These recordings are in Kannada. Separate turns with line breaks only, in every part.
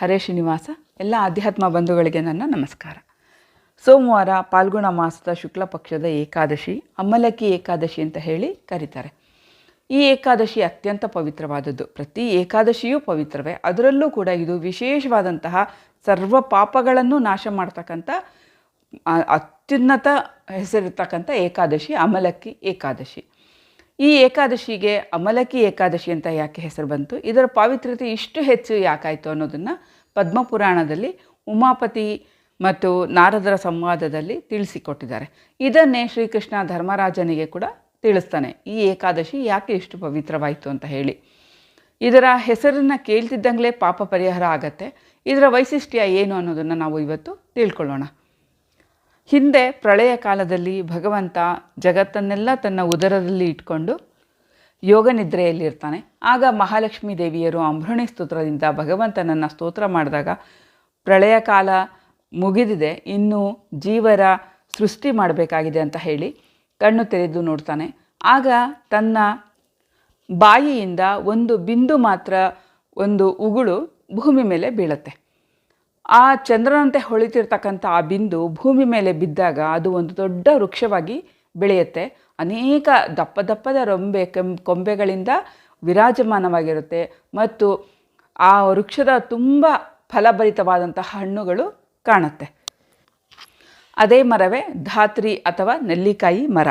ಹರೇ ಶ್ರೀನಿವಾಸ, ಎಲ್ಲ ಆಧ್ಯಾತ್ಮ ಬಂಧುಗಳಿಗೆ ನನ್ನ ನಮಸ್ಕಾರ. ಸೋಮವಾರ ಪಾಲ್ಗುಣ ಮಾಸದ ಶುಕ್ಲ ಪಕ್ಷದ ಏಕಾದಶಿ ಅಮ್ಮಲಕ್ಕಿ ಏಕಾದಶಿ ಅಂತ ಹೇಳಿ ಕರೀತಾರೆ. ಈ ಏಕಾದಶಿ ಅತ್ಯಂತ ಪವಿತ್ರವಾದದ್ದು. ಪ್ರತಿ ಏಕಾದಶಿಯೂ ಪವಿತ್ರವೇ. ಅದರಲ್ಲೂ ಕೂಡ ಇದು ವಿಶೇಷವಾದಂತಹ ಸರ್ವ ಪಾಪಗಳನ್ನು ನಾಶ ಮಾಡ್ತಕ್ಕಂಥ ಅತ್ಯುನ್ನತ ಹೆಸರಿರ್ತಕ್ಕಂಥ ಏಕಾದಶಿ ಅಮಲಕ್ಕಿ ಏಕಾದಶಿ. ಈ ಏಕಾದಶಿಗೆ ಅಮಲಕಿ ಏಕಾದಶಿ ಅಂತ ಯಾಕೆ ಹೆಸರು ಬಂತು? ಇದರ ಪಾವಿತ್ರ್ಯತೆ ಇಷ್ಟು ಹೆಚ್ಚು ಯಾಕಾಯಿತು ಅನ್ನೋದನ್ನು ಪದ್ಮಪುರಾಣದಲ್ಲಿ ಉಮಾಪತಿ ಮತ್ತು ನಾರದರ ಸಂವಾದದಲ್ಲಿ ತಿಳಿಸಿಕೊಟ್ಟಿದ್ದಾರೆ. ಇದನ್ನೇ ಶ್ರೀಕೃಷ್ಣ ಧರ್ಮರಾಜನಿಗೆ ಕೂಡ ತಿಳಿಸ್ತಾನೆ, ಈ ಏಕಾದಶಿ ಯಾಕೆ ಇಷ್ಟು ಪವಿತ್ರವಾಯಿತು ಅಂತ ಹೇಳಿ. ಇದರ ಹೆಸರನ್ನು ಕೇಳ್ತಿದ್ದಂಗಲೇ ಪಾಪ ಪರಿಹಾರ ಆಗತ್ತೆ. ಇದರ ವೈಶಿಷ್ಟ್ಯ ಏನು ಅನ್ನೋದನ್ನು ನಾವು ಇವತ್ತು ತಿಳ್ಕೊಳ್ಳೋಣ. ಹಿಂದೆ ಪ್ರಳಯ ಕಾಲದಲ್ಲಿ ಭಗವಂತ ಜಗತ್ತನ್ನೆಲ್ಲ ತನ್ನ ಉದರದಲ್ಲಿ ಇಟ್ಕೊಂಡು ಯೋಗ ನಿದ್ರೆಯಲ್ಲಿರ್ತಾನೆ. ಆಗ ಮಹಾಲಕ್ಷ್ಮೀ ದೇವಿಯರು ಅಂಬೃಣಿ ಸ್ತೋತ್ರದಿಂದ ಭಗವಂತನನ್ನು ಸ್ತೋತ್ರ ಮಾಡಿದಾಗ ಪ್ರಳಯ ಕಾಲ ಮುಗಿದಿದೆ. ಇನ್ನು ಜೀವರ ಸೃಷ್ಟಿ ಮಾಡಬೇಕಾಗಿದೆ ಅಂತ ಹೇಳಿ ಕಣ್ಣು ತೆರೆದು ನೋಡ್ತಾನೆ. ಆಗ ತನ್ನ ಬಾಯಿಯಿಂದ ಒಂದು ಬಿಂದು ಮಾತ್ರ ಒಂದು ಉಗುಳು ಭೂಮಿ ಮೇಲೆ ಬೀಳುತ್ತೆ. ಆ ಚಂದ್ರನಂತೆ ಹೊಳಿತಿರ್ತಕ್ಕಂಥ ಆ ಬಿಂದು ಭೂಮಿ ಮೇಲೆ ಬಿದ್ದಾಗ ಅದು ಒಂದು ದೊಡ್ಡ ವೃಕ್ಷವಾಗಿ ಬೆಳೆಯುತ್ತೆ. ಅನೇಕ ದಪ್ಪ ದಪ್ಪದ ರೊಂಬೆ ಕೆಂ, ಕೊಂಬೆಗಳಿಂದ ವಿರಾಜಮಾನವಾಗಿರುತ್ತೆ. ಮತ್ತು ಆ ವೃಕ್ಷದ ತುಂಬ ಫಲಭರಿತವಾದಂತಹ ಹಣ್ಣುಗಳು ಕಾಣುತ್ತೆ. ಅದೇ ಮರವೇ ಧಾತ್ರಿ ಅಥವಾ ನೆಲ್ಲಿಕಾಯಿ ಮರ.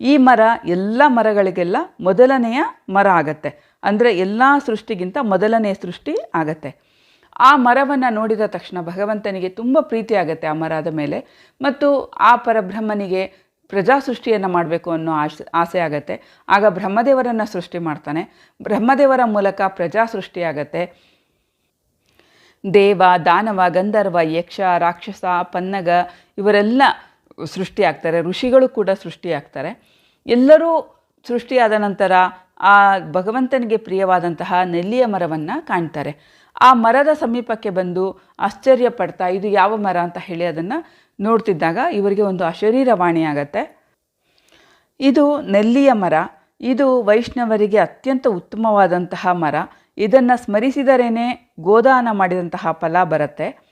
ಈ ಮರ ಎಲ್ಲ ಮರಗಳಿಗೆಲ್ಲ ಮೊದಲನೆಯ ಮರ ಆಗತ್ತೆ. ಅಂದರೆ ಎಲ್ಲ ಸೃಷ್ಟಿಗಿಂತ ಮೊದಲನೆಯ ಸೃಷ್ಟಿ ಆಗತ್ತೆ. ಆ ಮರವನ್ನು ನೋಡಿದ ತಕ್ಷಣ ಭಗವಂತನಿಗೆ ತುಂಬ ಪ್ರೀತಿ ಆಗುತ್ತೆ ಆ ಮರದ ಮೇಲೆ. ಮತ್ತು ಆ ಪರಬ್ರಹ್ಮನಿಗೆ ಪ್ರಜಾ ಸೃಷ್ಟಿಯನ್ನು ಮಾಡಬೇಕು ಅನ್ನೋ ಆಸೆ ಆಸೆ ಆಗುತ್ತೆ. ಆಗ ಬ್ರಹ್ಮದೇವರನ್ನು ಸೃಷ್ಟಿ ಮಾಡ್ತಾನೆ. ಬ್ರಹ್ಮದೇವರ ಮೂಲಕ ಪ್ರಜಾ ಸೃಷ್ಟಿಯಾಗತ್ತೆ ದೇವ, ದಾನವ, ಗಂಧರ್ವ, ಯಕ್ಷ, ರಾಕ್ಷಸ, ಪನ್ನಗ ಇವರೆಲ್ಲ ಸೃಷ್ಟಿಯಾಗ್ತಾರೆ ಋಷಿಗಳು ಕೂಡ ಸೃಷ್ಟಿಯಾಗ್ತಾರೆ ಎಲ್ಲರೂ ಸೃಷ್ಟಿಯಾದ ನಂತರ ಆ ಭಗವಂತನಿಗೆ ಪ್ರಿಯವಾದಂತಹ ನೆಲ್ಲಿಯ ಮರವನ್ನು ಕಾಣ್ತಾರೆ. ಆ ಮರದ ಸಮೀಪಕ್ಕೆ ಬಂದು ಆಶ್ಚರ್ಯ ಪಡ್ತಾ, ಇದು ಯಾವ ಮರ? ಅಂತ ಹೇಳಿ ಅದನ್ನು ನೋಡ್ತಿದ್ದಾಗ ಇವರಿಗೆ ಒಂದು ಅಶರೀರವಾಣಿ ಆಗತ್ತೆ. ಇದು ನೆಲ್ಲಿಯ ಮರ. ಇದು ವೈಷ್ಣವರಿಗೆ ಅತ್ಯಂತ ಉತ್ತಮವಾದಂತಹ ಮರ. ಇದನ್ನು ಸ್ಮರಿಸಿದರೇನೆ ಗೋದಾನ ಮಾಡಿದಂತಹ ಫಲ ಬರುತ್ತೆ.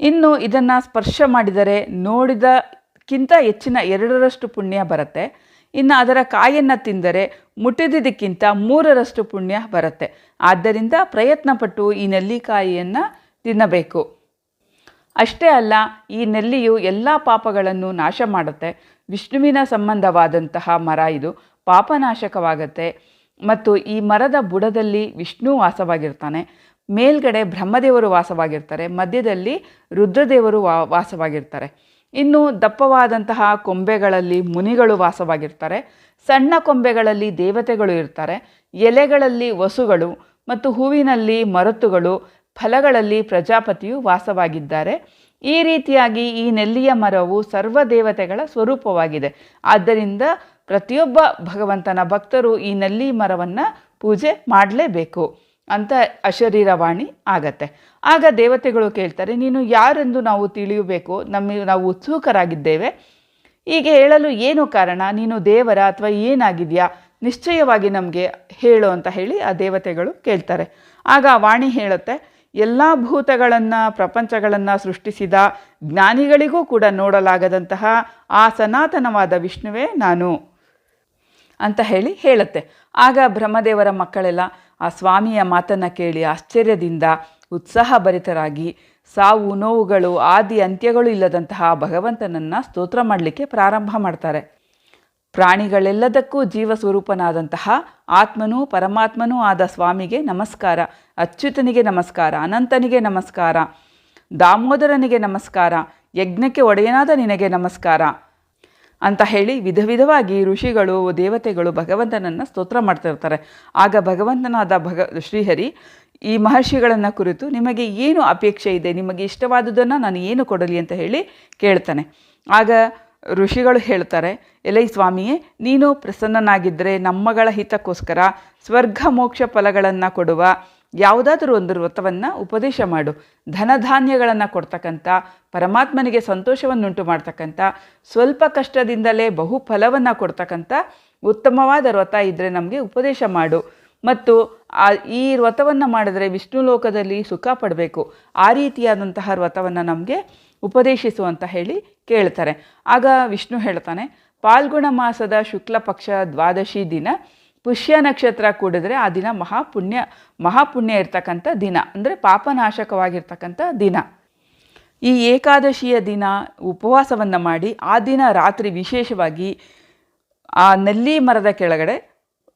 ಇನ್ನು ಇದನ್ನು ಸ್ಪರ್ಶ ಮಾಡಿದರೆ ನೋಡಿದಕ್ಕಿಂತ ಹೆಚ್ಚಿನ ಎರಡರಷ್ಟು ಪುಣ್ಯ ಬರುತ್ತೆ. ಇನ್ನು ಅದರ ಕಾಯನ್ನು ತಿಂದರೆ ಮುಟ್ಟಿದ್ದಕ್ಕಿಂತ ಮೂರರಷ್ಟು ಪುಣ್ಯ ಬರುತ್ತೆ. ಆದ್ದರಿಂದ ಪ್ರಯತ್ನಪಟ್ಟು ಈ ನೆಲ್ಲಿಕಾಯಿಯನ್ನು ತಿನ್ನಬೇಕು. ಅಷ್ಟೇ ಅಲ್ಲ, ಈ ನೆಲ್ಲಿಯು ಎಲ್ಲ ಪಾಪಗಳನ್ನು ನಾಶ ಮಾಡುತ್ತೆ. ವಿಷ್ಣುವಿನ ಸಂಬಂಧವಾದಂತಹ ಮರ ಇದು ಪಾಪನಾಶಕವಾಗತ್ತೆ. ಮತ್ತು ಈ ಮರದ ಬುಡದಲ್ಲಿ ವಿಷ್ಣು ವಾಸವಾಗಿರ್ತಾನೆ. ಮೇಲ್ಗಡೆ ಬ್ರಹ್ಮದೇವರು ವಾಸವಾಗಿರ್ತಾರೆ, ಮಧ್ಯದಲ್ಲಿ ರುದ್ರದೇವರು ವಾ, ವಾಸವಾಗಿರ್ತಾರೆ. ಇನ್ನು ದಪ್ಪವಾದಂತಹ ಕೊಂಬೆಗಳಲ್ಲಿ ಮುನಿಗಳು ವಾಸವಾಗಿರ್ತಾರೆ. ಸಣ್ಣ ಕೊಂಬೆಗಳಲ್ಲಿ ದೇವತೆಗಳು ಇರ್ತಾರೆ. ಎಲೆಗಳಲ್ಲಿ ವಸುಗಳು ಮತ್ತು ಹೂವಿನಲ್ಲಿ ಮರತುಗಳು, ಫಲಗಳಲ್ಲಿ ಪ್ರಜಾಪತಿಯು ವಾಸವಾಗಿದ್ದಾರೆ. ಈ ರೀತಿಯಾಗಿ ಈ ನೆಲ್ಲಿಯ ಮರವು ಸರ್ವ ದೇವತೆಗಳ ಸ್ವರೂಪವಾಗಿದೆ. ಆದ್ದರಿಂದ ಪ್ರತಿಯೊಬ್ಬ ಭಗವಂತನ ಭಕ್ತರು ಈ ನೆಲ್ಲಿ ಮರವನ್ನು ಪೂಜೆ ಮಾಡಲೇಬೇಕು ಅಂತ ಅಶರೀರವಾಣಿ ಆಗತ್ತೆ. ಆಗ ದೇವತೆಗಳು ಕೇಳ್ತಾರೆ, ನೀನು ಯಾರೆಂದು ನಾವು ತಿಳಿಯಬೇಕು, ನಮ್ಮ ನಾವು ಉತ್ಸುಕರಾಗಿದ್ದೇವೆ. ಹೀಗೆ ಹೇಳಲು ಏನು ಕಾರಣ? ನೀನು ದೇವರ ಅಥವಾ ಏನಾಗಿದೆಯಾ? ನಿಶ್ಚಯವಾಗಿ ನಮಗೆ ಹೇಳು ಅಂತ ಹೇಳಿ ಆ ದೇವತೆಗಳು ಕೇಳ್ತಾರೆ. ಆಗ ವಾಣಿ ಹೇಳುತ್ತೆ, ಎಲ್ಲ ಭೂತಗಳನ್ನು, ಪ್ರಪಂಚಗಳನ್ನು ಸೃಷ್ಟಿಸಿದ ಜ್ಞಾನಿಗಳಿಗೂ ಕೂಡ ನೋಡಲಾಗದಂತಹ ಆ ಸನಾತನವಾದ ವಿಷ್ಣುವೇ ನಾನು ಅಂತ ಹೇಳಿ ಹೇಳುತ್ತೆ. ಆಗ ಬ್ರಹ್ಮದೇವರ ಮಕ್ಕಳೆಲ್ಲ ಆ ಸ್ವಾಮಿಯ ಮಾತನ್ನು ಕೇಳಿ ಆಶ್ಚರ್ಯದಿಂದ ಉತ್ಸಾಹಭರಿತರಾಗಿ ಸಾವು, ನೋವುಗಳು, ಆದಿ ಅಂತ್ಯಗಳು ಇಲ್ಲದಂತಹ ಭಗವಂತನನ್ನು ಸ್ತೋತ್ರ ಮಾಡಲಿಕ್ಕೆ ಪ್ರಾರಂಭ ಮಾಡ್ತಾರೆ. ಪ್ರಾಣಿಗಳೆಲ್ಲದಕ್ಕೂ ಜೀವ ಸ್ವರೂಪನಾದಂತಹ ಆತ್ಮನೂ ಪರಮಾತ್ಮನೂ ಆದ ಸ್ವಾಮಿಗೆ ನಮಸ್ಕಾರ, ಅಚ್ಯುತನಿಗೆ ನಮಸ್ಕಾರ, ಅನಂತನಿಗೆ ನಮಸ್ಕಾರ, ದಾಮೋದರನಿಗೆ ನಮಸ್ಕಾರ, ಯಜ್ಞಕ್ಕೆ ಒಡೆಯನಾದ ನಿನಗೆ ನಮಸ್ಕಾರ ಅಂತ ಹೇಳಿ ವಿಧ ವಿಧವಾಗಿ ಋಷಿಗಳು, ದೇವತೆಗಳು ಭಗವಂತನನ್ನು ಸ್ತೋತ್ರ ಮಾಡ್ತಿರ್ತಾರೆ. ಆಗ ಭಗವಂತನಾದ ಭಗ ಶ್ರೀಹರಿ ಈ ಮಹರ್ಷಿಗಳನ್ನು ಕುರಿತು ನಿಮಗೆ ಏನು ಅಪೇಕ್ಷೆ ಇದೆ? ನಿಮಗೆ ಇಷ್ಟವಾದುದನ್ನು ನಾನು ಏನು ಕೊಡಲಿ ಅಂತ ಹೇಳಿ ಕೇಳ್ತಾನೆ. ಆಗ ಋಷಿಗಳು ಹೇಳ್ತಾರೆ, ಎಲೈ ಸ್ವಾಮಿಯೇ, ನೀನು ಪ್ರಸನ್ನನಾಗಿದ್ದರೆ ನಮ್ಮಗಳ ಹಿತಕ್ಕೋಸ್ಕರ ಸ್ವರ್ಗ ಮೋಕ್ಷ ಫಲಗಳನ್ನು ಕೊಡುವ ಯಾವುದಾದರೂ ಒಂದು ವ್ರತವನ್ನು ಉಪದೇಶ ಮಾಡು. ಧನಧಾನ್ಯಗಳನ್ನು ಕೊಡ್ತಕ್ಕಂಥ, ಪರಮಾತ್ಮನಿಗೆ ಸಂತೋಷವನ್ನುಂಟು ಮಾಡ್ತಕ್ಕಂಥ, ಸ್ವಲ್ಪ ಕಷ್ಟದಿಂದಲೇ ಬಹು ಫಲವನ್ನು ಕೊಡ್ತಕ್ಕಂಥ ಉತ್ತಮವಾದ ವ್ರತ ಇದ್ದರೆ ನಮಗೆ ಉಪದೇಶ ಮಾಡು. ಮತ್ತು ಈ ವ್ರತವನ್ನು ಮಾಡಿದರೆ ವಿಷ್ಣು ಲೋಕದಲ್ಲಿ ಸುಖ ಪಡಬೇಕು. ಆ ರೀತಿಯಾದಂತಹ ವ್ರತವನ್ನು ನಮಗೆ ಉಪದೇಶಿಸು ಅಂತ ಹೇಳಿ ಕೇಳ್ತಾರೆ. ಆಗ ವಿಷ್ಣು ಹೇಳ್ತಾನೆ, ಪಾಲ್ಗುಣ ಮಾಸದ ಶುಕ್ಲ ಪಕ್ಷ ದ್ವಾದಶಿ ದಿನ, ಪುಷ್ಯ ನಕ್ಷತ್ರ ಕೂಡಿದ್ರೆ ಆ ದಿನ ಮಹಾಪುಣ್ಯ ಮಹಾಪುಣ್ಯ ಇರ್ತಕ್ಕಂಥ ದಿನ, ಅಂದರೆ ಪಾಪನಾಶಕವಾಗಿರ್ತಕ್ಕಂಥ ದಿನ. ಈ ಏಕಾದಶಿಯ ದಿನ ಉಪವಾಸವನ್ನು ಮಾಡಿ, ಆ ದಿನ ರಾತ್ರಿ ವಿಶೇಷವಾಗಿ ಆ ನೆಲ್ಲಿ ಮರದ ಕೆಳಗಡೆ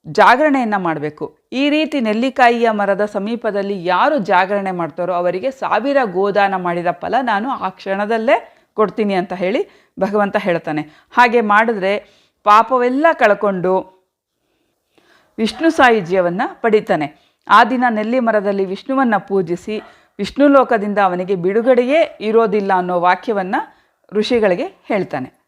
ಜಾಗರಣೆಯನ್ನು ಮಾಡಬೇಕು. ಈ ರೀತಿ ನೆಲ್ಲಿಕಾಯಿಯ ಮರದ ಸಮೀಪದಲ್ಲಿ ಯಾರು ಜಾಗರಣೆ ಮಾಡ್ತಾರೋ ಅವರಿಗೆ ಸಾವಿರ ಗೋದಾನ ಮಾಡಿದ ಫಲ ನಾನು ಆ ಕ್ಷಣದಲ್ಲೇ ಕೊಡ್ತೀನಿ ಅಂತ ಹೇಳಿ ಭಗವಂತ ಹೇಳ್ತಾನೆ. ಹಾಗೆ ಮಾಡಿದ್ರೆ ಪಾಪವೆಲ್ಲ ಕಳ್ಕೊಂಡು ವಿಷ್ಣು ಸಾಯುಜ್ಯವನ್ನು ಪಡಿತಾನೆ. ಆ ದಿನ ನೆಲ್ಲಿ ಮರದಲ್ಲಿ ವಿಷ್ಣುವನ್ನು ಪೂಜಿಸಿ ವಿಷ್ಣು ಲೋಕದಿಂದ ಅವನಿಗೆ ಬಿಡುಗಡೆಯೇ ಇರೋದಿಲ್ಲ ಅನ್ನೋ ವಾಕ್ಯವನ್ನು ಋಷಿಗಳಿಗೆ ಹೇಳ್ತಾನೆ.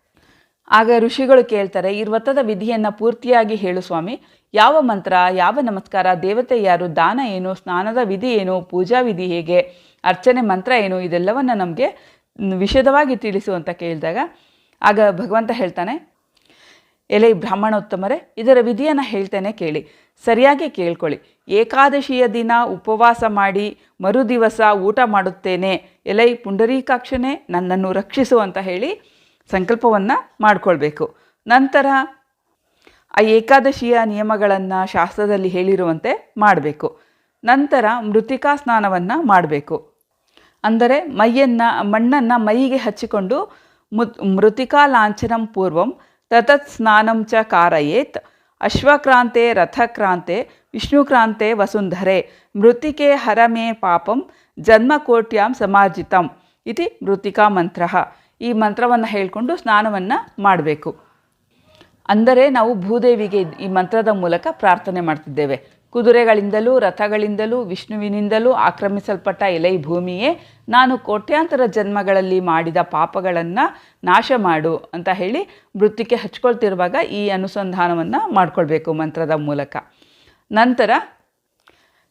ಆಗ ಋಷಿಗಳು ಕೇಳ್ತಾರೆ, ಈ ವ್ರತದ ವಿಧಿಯನ್ನು ಪೂರ್ತಿಯಾಗಿ ಹೇಳು ಸ್ವಾಮಿ. ಯಾವ ಮಂತ್ರ, ಯಾವ ನಮಸ್ಕಾರ, ದೇವತೆ ಯಾರು, ದಾನ ಏನು, ಸ್ನಾನದ ವಿಧಿ ಏನು, ಪೂಜಾ ವಿಧಿ ಹೇಗೆ, ಅರ್ಚನೆ ಮಂತ್ರ ಏನು, ಇದೆಲ್ಲವನ್ನು ನಮಗೆ ವಿಷದವಾಗಿ ತಿಳಿಸು ಅಂತ ಕೇಳಿದಾಗ, ಆಗ ಭಗವಂತ ಹೇಳ್ತಾನೆ, ಎಲೆ ಬ್ರಾಹ್ಮಣೋತ್ತಮರೇ, ಇದರ ವಿಧಿಯನ್ನು ಹೇಳ್ತೇನೆ ಕೇಳಿ. ಸರಿಯಾಗಿ ಕೇಳ್ಕೊಳ್ಳಿ. ಏಕಾದಶಿಯ ದಿನ ಉಪವಾಸ ಮಾಡಿ ಮರುದಿವಸ ಊಟ ಮಾಡುತ್ತೇನೆ. ಎಲೈ ಪುಂಡರೀಕಾಕ್ಷನೇ ನನ್ನನ್ನು ರಕ್ಷಿಸು ಅಂತ ಹೇಳಿ ಸಂಕಲ್ಪವನ್ನು ಮಾಡಿಕೊಳ್ಬೇಕು. ನಂತರ ಆ ಏಕಾದಶಿಯ ನಿಯಮಗಳನ್ನು ಶಾಸ್ತ್ರದಲ್ಲಿ ಹೇಳಿರುವಂತೆ ಮಾಡಬೇಕು. ನಂತರ ಮೃತಿಕಾ ಸ್ನಾನವನ್ನು ಮಾಡಬೇಕು. ಅಂದರೆ ಮೈಯನ್ನು, ಮಣ್ಣನ್ನು ಮೈಗೆ ಹಚ್ಚಿಕೊಂಡು ಮುತ್ ಮೃತಿಕಾ ಲಾಂಛನಂ ಪೂರ್ವಂ ತತತ್ ಸ್ನಾನಂ ಚ ಕಾರಯೇತ್ ಅಶ್ವಕ್ರಾಂತೆ ರಥಕ್ರಾಂತೆ ವಿಷ್ಣುಕ್ರಾಂತೆ ವಸುಂಧರೆ ಮೃತಿಕೆ ಹರಮೇ ಪಾಪಂ ಜನ್ಮಕೋಟ್ಯಾಂ ಸಮಾರ್ಜಿತಂ ಇತಿ ಮೃತಿಕಾ ಮಂತ್ರ. ಈ ಮಂತ್ರವನ್ನು ಹೇಳಿಕೊಂಡು ಸ್ನಾನವನ್ನು ಮಾಡಬೇಕು. ಅಂದರೆ ನಾವು ಭೂದೇವಿಗೆ ಈ ಮಂತ್ರದ ಮೂಲಕ ಪ್ರಾರ್ಥನೆ ಮಾಡ್ತಿದ್ದೇವೆ. ಕುದುರೆಗಳಿಂದಲೂ, ರಥಗಳಿಂದಲೂ, ವಿಷ್ಣುವಿನಿಂದಲೂ ಆಕ್ರಮಿಸಲ್ಪಟ್ಟ ಎಲೈ ಭೂಮಿಯೇ, ನಾನು ಕೋಟ್ಯಾಂತರ ಜನ್ಮಗಳಲ್ಲಿ ಮಾಡಿದ ಪಾಪಗಳನ್ನು ನಾಶ ಮಾಡು ಅಂತ ಹೇಳಿ ವೃತ್ತಿಗೆ ಹಚ್ಕೊಳ್ತಿರುವಾಗ ಈ ಅನುಸಂಧಾನವನ್ನು ಮಾಡಿಕೊಳ್ಬೇಕು ಮಂತ್ರದ ಮೂಲಕ. ನಂತರ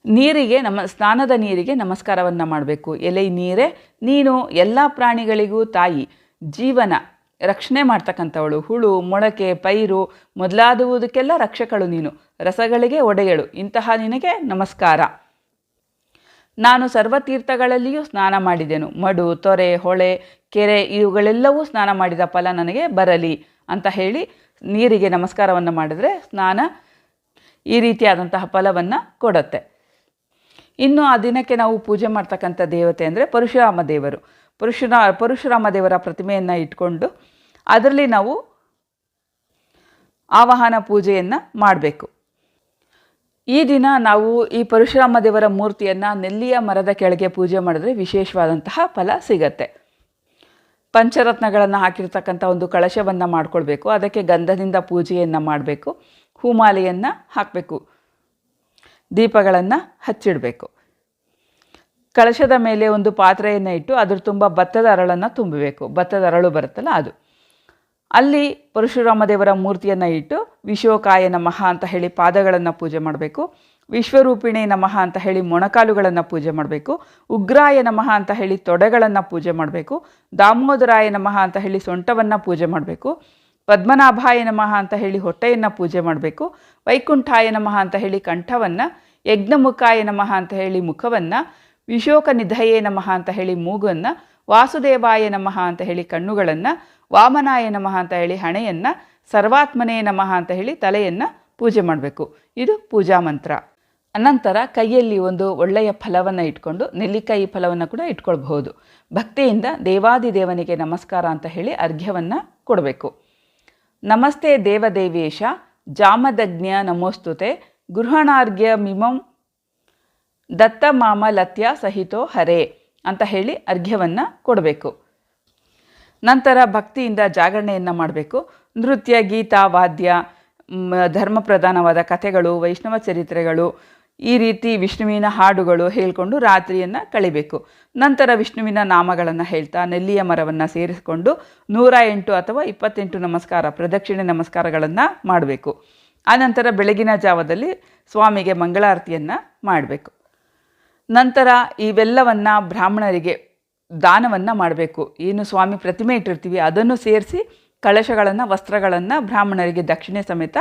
ನೀರಿಗೆ ನಮ್ಮ, ಸ್ನಾನದ ನೀರಿಗೆ ನಮಸ್ಕಾರವನ್ನು ಮಾಡಬೇಕು. ಎಲೈ ನೀರೇ, ನೀನು ಎಲ್ಲ ಪ್ರಾಣಿಗಳಿಗೂ ತಾಯಿ. ಜೀವನ, ರಕ್ಷಣೆ ಮಾಡ್ತಕ್ಕಂಥವಳು. ಹುಳು, ಮೊಳಕೆ, ಪೈರು ಮೊದಲಾದುವುದಕ್ಕೆಲ್ಲ ರಕ್ಷಕಳು ನೀನು. ರಸಗಳಿಗೆ ಒಡೆಯಳು. ಇಂತಹ ನಿನಗೆ ನಮಸ್ಕಾರ. ನಾನು ಸರ್ವತೀರ್ಥಗಳಲ್ಲಿಯೂ ಸ್ನಾನ ಮಾಡಿದೆನು. ಮಡು, ತೊರೆ, ಹೊಳೆ, ಕೆರೆ ಇವುಗಳೆಲ್ಲವೂ ಸ್ನಾನ ಮಾಡಿದ ಫಲ ನನಗೆ ಬರಲಿ ಅಂತ ಹೇಳಿ ನೀರಿಗೆ ನಮಸ್ಕಾರವನ್ನು ಮಾಡಿದರೆ ಸ್ನಾನ ಈ ರೀತಿಯಾದಂತಹ ಫಲವನ್ನು ಕೊಡುತ್ತೆ. ಇನ್ನು ಆ ದಿನಕ್ಕೆ ನಾವು ಪೂಜೆ ಮಾಡ್ತಕ್ಕಂಥ ದೇವತೆ ಅಂದರೆ ಪರಶುರಾಮ ದೇವರು. ಪರಶುರಾ ಪರಶುರಾಮ ದೇವರ ಪ್ರತಿಮೆಯನ್ನು ಇಟ್ಕೊಂಡು ಅದರಲ್ಲಿ ನಾವು ಆವಾಹನ ಪೂಜೆಯನ್ನು ಮಾಡಬೇಕು. ಈ ದಿನ ನಾವು ಈ ಪರಶುರಾಮ ದೇವರ ಮೂರ್ತಿಯನ್ನು ನೆಲ್ಲಿಯ ಮರದ ಕೆಳಗೆ ಪೂಜೆ ಮಾಡಿದ್ರೆ ವಿಶೇಷವಾದಂತಹ ಫಲ ಸಿಗತ್ತೆ. ಪಂಚರತ್ನಗಳನ್ನು ಹಾಕಿರ್ತಕ್ಕಂಥ ಒಂದು ಕಳಶವನ್ನು ಮಾಡಿಕೊಳ್ಬೇಕು. ಅದಕ್ಕೆ ಗಂಧದಿಂದ ಪೂಜೆಯನ್ನು ಮಾಡಬೇಕು. ಹೂಮಾಲೆಯನ್ನು ಹಾಕಬೇಕು. ದೀಪಗಳನ್ನು ಹಚ್ಚಿಡಬೇಕು. ಕಳಶದ ಮೇಲೆ ಒಂದು ಪಾತ್ರೆಯನ್ನು ಇಟ್ಟು ಅದ್ರ ತುಂಬ ಭತ್ತದ ಅರಳನ್ನು ತುಂಬಬೇಕು. ಭತ್ತದ ಅರಳು ಬರುತ್ತಲ್ಲ ಅದು. ಅಲ್ಲಿ ಪರಶುರಾಮ ದೇವರ ಮೂರ್ತಿಯನ್ನು ಇಟ್ಟು ವಿಶ್ವಕಾಯ ನಮಃ ಅಂತ ಹೇಳಿ ಪಾದಗಳನ್ನು ಪೂಜೆ ಮಾಡಬೇಕು. ವಿಶ್ವರೂಪಿಣಿ ನಮಃ ಅಂತ ಹೇಳಿ ಮೊಣಕಾಲುಗಳನ್ನು ಪೂಜೆ ಮಾಡಬೇಕು. ಉಗ್ರಾಯ ನಮಃ ಅಂತ ಹೇಳಿ ತೊಡೆಗಳನ್ನು ಪೂಜೆ ಮಾಡಬೇಕು. ದಾಮೋದರಾಯ ನಮಃ ಅಂತ ಹೇಳಿ ಸೊಂಟವನ್ನು ಪೂಜೆ ಮಾಡಬೇಕು. ಪದ್ಮನಾಭಾಯ ನಮಃ ಅಂತ ಹೇಳಿ ಹೊಟ್ಟೆಯನ್ನು ಪೂಜೆ ಮಾಡಬೇಕು. ವೈಕುಂಠಾಯ ನಮಃ ಅಂತ ಹೇಳಿ ಕಂಠವನ್ನು, ಯಜ್ಞಮುಖಾಯ ನಮಃ ಅಂತ ಹೇಳಿ ಮುಖವನ್ನು ವಿಶೋಕ ನಿಧಯೇ ನಮಃ ಅಂತ ಹೇಳಿ ಮೂಗನ್ನು, ವಾಸುದೇವಾಯ ನಮಃ ಅಂತ ಹೇಳಿ ಕಣ್ಣುಗಳನ್ನು, ವಾಮನಾಯ ನಮಃ ಅಂತ ಹೇಳಿ ಹಣೆಯನ್ನು, ಸರ್ವಾತ್ಮನೇ ನಮಃ ಅಂತ ಹೇಳಿ ತಲೆಯನ್ನು ಪೂಜೆ ಮಾಡಬೇಕು. ಇದು ಪೂಜಾ ಮಂತ್ರ. ಅನಂತರ ಕೈಯಲ್ಲಿ ಒಂದು ಒಳ್ಳೆಯ ಫಲವನ್ನು ಇಟ್ಕೊಂಡು ನೆಲ್ಲಿಕಾಯಿ ಫಲವನ್ನು ಕೂಡ ಇಟ್ಕೊಳ್ಬಹುದು. ಭಕ್ತಿಯಿಂದ ದೇವಾದಿ ದೇವನಿಗೆ ನಮಸ್ಕಾರ ಅಂತ ಹೇಳಿ ಅರ್ಘ್ಯವನ್ನು ಕೊಡಬೇಕು. ನಮಸ್ತೆ ದೇವದೇವೇಶ, ಜಾಮದಜ್ಞ ನಮೋಸ್ತುತೆ, ಗೃಹಣಾರ್ಘ್ಯ ಮಿಮಂ ದತ್ತ ಮಾಮ ಲತ್ಯ ಸಹಿತೋ ಹರೇ ಅಂತ ಹೇಳಿ ಅರ್ಘ್ಯವನ್ನು ಕೊಡಬೇಕು. ನಂತರ ಭಕ್ತಿಯಿಂದ ಜಾಗರಣೆಯನ್ನು ಮಾಡಬೇಕು. ನೃತ್ಯ, ಗೀತ, ವಾದ್ಯ ಧರ್ಮ ಪ್ರಧಾನವಾದ ಕಥೆಗಳು, ವೈಷ್ಣವ ಚರಿತ್ರೆಗಳು, ಈ ರೀತಿ ವಿಷ್ಣುವಿನ ಹಾಡುಗಳು ಹೇಳಿಕೊಂಡು ರಾತ್ರಿಯನ್ನು ಕಳಿಬೇಕು. ನಂತರ ವಿಷ್ಣುವಿನ ನಾಮಗಳನ್ನು ಹೇಳ್ತಾ ನೆಲ್ಲಿಯ ಮರವನ್ನು ಸೇರಿಸಿಕೊಂಡು ನೂರ ಎಂಟು ಅಥವಾ ಇಪ್ಪತ್ತೆಂಟು ನಮಸ್ಕಾರ, ಪ್ರದಕ್ಷಿಣೆ ನಮಸ್ಕಾರಗಳನ್ನು ಮಾಡಬೇಕು. ಆನಂತರ ಬೆಳಗಿನ ಜಾವದಲ್ಲಿ ಸ್ವಾಮಿಗೆ ಮಂಗಳಾರತಿಯನ್ನು ಮಾಡಬೇಕು. ನಂತರ ಇವೆಲ್ಲವನ್ನು ಬ್ರಾಹ್ಮಣರಿಗೆ ದಾನವನ್ನು ಮಾಡಬೇಕು. ಏನು ಸ್ವಾಮಿ ಪ್ರತಿಮೆ ಇಟ್ಟಿರ್ತೀವಿ, ಅದನ್ನು ಸೇರಿಸಿ ಕಳಶಗಳನ್ನು, ವಸ್ತ್ರಗಳನ್ನು ಬ್ರಾಹ್ಮಣರಿಗೆ ದಕ್ಷಿಣೆ ಸಮೇತ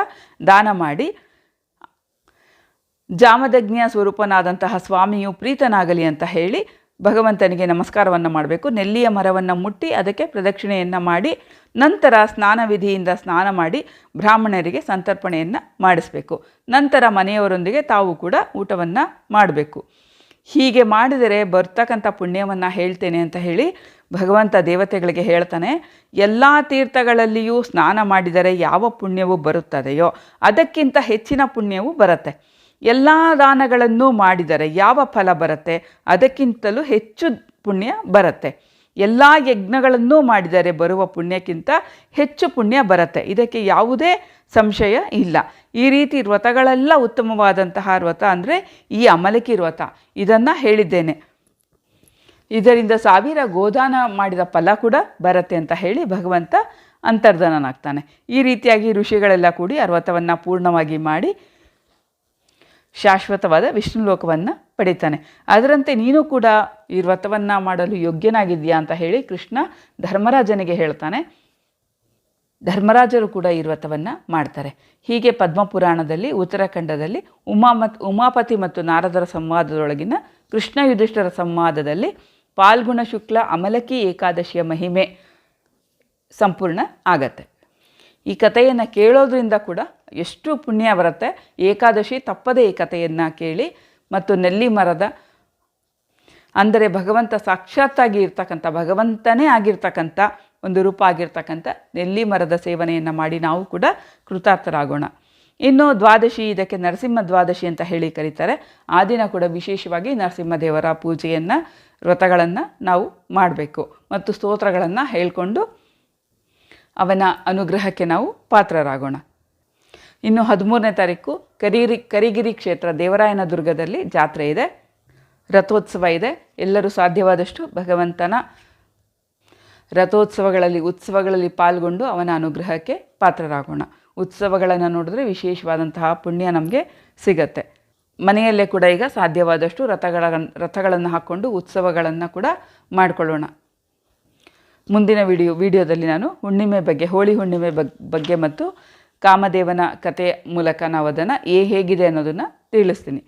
ದಾನ ಮಾಡಿ, ಜಾಮದಗ್ನಿಯ ಸ್ವರೂಪನಾದಂತಹ ಸ್ವಾಮಿಯು ಪ್ರೀತನಾಗಲಿ ಅಂತ ಹೇಳಿ ಭಗವಂತನಿಗೆ ನಮಸ್ಕಾರವನ್ನು ಮಾಡಬೇಕು. ನೆಲ್ಲಿಯ ಮರವನ್ನು ಮುಟ್ಟಿ ಅದಕ್ಕೆ ಪ್ರದಕ್ಷಿಣೆಯನ್ನು ಮಾಡಿ, ನಂತರ ಸ್ನಾನ ವಿಧಿಯಿಂದ ಸ್ನಾನ ಮಾಡಿ ಬ್ರಾಹ್ಮಣರಿಗೆ ಸಂತರ್ಪಣೆಯನ್ನು ಮಾಡಿಸಬೇಕು. ನಂತರ ಮನೆಯವರೊಂದಿಗೆ ತಾವು ಕೂಡ ಊಟವನ್ನು ಮಾಡಬೇಕು. ಹೀಗೆ ಮಾಡಿದರೆ ಬರ್ತಕ್ಕಂಥ ಪುಣ್ಯವನ್ನು ಹೇಳ್ತೇನೆ ಅಂತ ಹೇಳಿ ಭಗವಂತ ದೇವತೆಗಳಿಗೆ ಹೇಳ್ತಾನೆ, ಎಲ್ಲ ತೀರ್ಥಗಳಲ್ಲಿಯೂ ಸ್ನಾನ ಮಾಡಿದರೆ ಯಾವ ಪುಣ್ಯವು ಬರುತ್ತದೆಯೋ ಅದಕ್ಕಿಂತ ಹೆಚ್ಚಿನ ಪುಣ್ಯವು ಬರುತ್ತೆ. ಎಲ್ಲ ದಾನಗಳನ್ನು ಮಾಡಿದರೆ ಯಾವ ಫಲ ಬರುತ್ತೆ ಅದಕ್ಕಿಂತಲೂ ಹೆಚ್ಚು ಪುಣ್ಯ ಬರುತ್ತೆ. ಎಲ್ಲ ಯಜ್ಞಗಳನ್ನೂ ಮಾಡಿದರೆ ಬರುವ ಪುಣ್ಯಕ್ಕಿಂತ ಹೆಚ್ಚು ಪುಣ್ಯ ಬರುತ್ತೆ. ಇದಕ್ಕೆ ಯಾವುದೇ ಸಂಶಯ ಇಲ್ಲ. ಈ ರೀತಿ ವ್ರತಗಳೆಲ್ಲ ಉತ್ತಮವಾದಂತಹ ವ್ರತ ಅಂದರೆ ಈ ಅಮಲಕಿ ವ್ರತ. ಇದನ್ನು ಹೇಳಿದ್ದೇನೆ. ಇದರಿಂದ ಸಾವಿರ ಗೋದಾನ ಮಾಡಿದ ಫಲ ಕೂಡ ಬರುತ್ತೆ ಅಂತ ಹೇಳಿ ಭಗವಂತ ಅಂತರ್ಧನನಾಗ್ತಾನೆ. ಈ ರೀತಿಯಾಗಿ ಋಷಿಗಳೆಲ್ಲ ಕೂಡಿ ಆ ವ್ರತವನ್ನು ಪೂರ್ಣವಾಗಿ ಮಾಡಿ ಶಾಶ್ವತವಾದ ವಿಷ್ಣು ಲೋಕವನ್ನು ಪಡಿತಾನೆ. ಅದರಂತೆ ನೀನು ಕೂಡ ಈ ವ್ರತವನ್ನು ಮಾಡಲು ಯೋಗ್ಯನಾಗಿದೆಯಾ ಅಂತ ಹೇಳಿ ಕೃಷ್ಣ ಧರ್ಮರಾಜನಿಗೆ ಹೇಳ್ತಾನೆ. ಧರ್ಮರಾಜರು ಕೂಡ ಈ ವ್ರತವನ್ನು ಮಾಡ್ತಾರೆ. ಹೀಗೆ ಪದ್ಮಪುರಾಣದಲ್ಲಿ, ಉತ್ತರಾಖಂಡದಲ್ಲಿ, ಉಮಾ ಮತ್, ಉಮಾಪತಿ ಮತ್ತು ನಾರದರ ಸಂವಾದದೊಳಗಿನ ಕೃಷ್ಣ ಯುಧಿಷ್ಠರ ಸಂವಾದದಲ್ಲಿ ಪಾಲ್ಗುಣ ಶುಕ್ಲ ಅಮಲಕಿ ಏಕಾದಶಿಯ ಮಹಿಮೆ ಸಂಪೂರ್ಣ ಆಗತ್ತೆ. ಈ ಕಥೆಯನ್ನು ಕೇಳೋದ್ರಿಂದ ಕೂಡ ಎಷ್ಟು ಪುಣ್ಯ ಬರುತ್ತೆ. ಏಕಾದಶಿ ತಪ್ಪದೇ ಈ ಕಥೆಯನ್ನು ಕೇಳಿ ಮತ್ತು ನೆಲ್ಲಿ ಮರದ ಅಂದರೆ ಭಗವಂತ ಸಾಕ್ಷಾತ್ತಾಗಿ ಇರ್ತಕ್ಕಂಥ, ಭಗವಂತನೇ ಆಗಿರ್ತಕ್ಕಂಥ ಒಂದು ರೂಪ ಆಗಿರ್ತಕ್ಕಂಥ ನೆಲ್ಲಿ ಮರದ ಸೇವನೆಯನ್ನು ಮಾಡಿ ನಾವು ಕೂಡ ಕೃತಾರ್ಥರಾಗೋಣ. ಇನ್ನು ದ್ವಾದಶಿ, ಇದಕ್ಕೆ ನರಸಿಂಹ ದ್ವಾದಶಿ ಅಂತ ಹೇಳಿ ಕರೀತಾರೆ. ಆ ದಿನ ಕೂಡ ವಿಶೇಷವಾಗಿ ನರಸಿಂಹದೇವರ ಪೂಜೆಯನ್ನು, ವ್ರತಗಳನ್ನು ನಾವು ಮಾಡಬೇಕು. ಮತ್ತು ಸ್ತೋತ್ರಗಳನ್ನು ಹೇಳ್ಕೊಂಡು ಅವನ ಅನುಗ್ರಹಕ್ಕೆ ನಾವು ಪಾತ್ರರಾಗೋಣ. ಇನ್ನು ಹದಿಮೂರನೇ ತಾರೀಕು ಕರಿಗಿರಿ ಕರಿಗಿರಿ ಕ್ಷೇತ್ರ ದೇವರಾಯನ ದುರ್ಗದಲ್ಲಿ ಜಾತ್ರೆ ಇದೆ. ರಥೋತ್ಸವ ಇದೆ. ಎಲ್ಲರೂ ಸಾಧ್ಯವಾದಷ್ಟು ಭಗವಂತನ ರಥೋತ್ಸವಗಳಲ್ಲಿ, ಉತ್ಸವಗಳಲ್ಲಿ ಪಾಲ್ಗೊಂಡು ಅವನ ಅನುಗ್ರಹಕ್ಕೆ ಪಾತ್ರರಾಗೋಣ. ಉತ್ಸವಗಳನ್ನು ನೋಡಿದ್ರೆ ವಿಶೇಷವಾದಂತಹ ಪುಣ್ಯ ನಮಗೆ ಸಿಗತ್ತೆ. ಮನೆಯಲ್ಲೇ ಕೂಡ ಈಗ ಸಾಧ್ಯವಾದಷ್ಟು ರಥಗಳ, ರಥಗಳನ್ನು ಹಾಕ್ಕೊಂಡು ಉತ್ಸವಗಳನ್ನು ಕೂಡ ಮಾಡಿಕೊಳ್ಳೋಣ. ಮುಂದಿನ ವಿಡಿಯೋ ವಿಡಿಯೋದಲ್ಲಿ ನಾನು ಹುಣ್ಣಿಮೆ ಬಗ್ಗೆ, ಹೋಳಿ ಹುಣ್ಣಿಮೆ ಬಗ್ಗೆ ಮತ್ತು ಕಾಮದೇವನ ಕತೆ ಮೂಲಕ ನಾವು ಅದನ್ನು ಏ ಹೇಗಿದೆ ಅನ್ನೋದನ್ನು ತಿಳಿಸ್ತೀನಿ.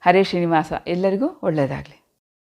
ಹರೇ ಶ್ರೀನಿವಾಸ, ಎಲ್ಲರಿಗೂ ಒಳ್ಳೆಯದಾಗಲಿ.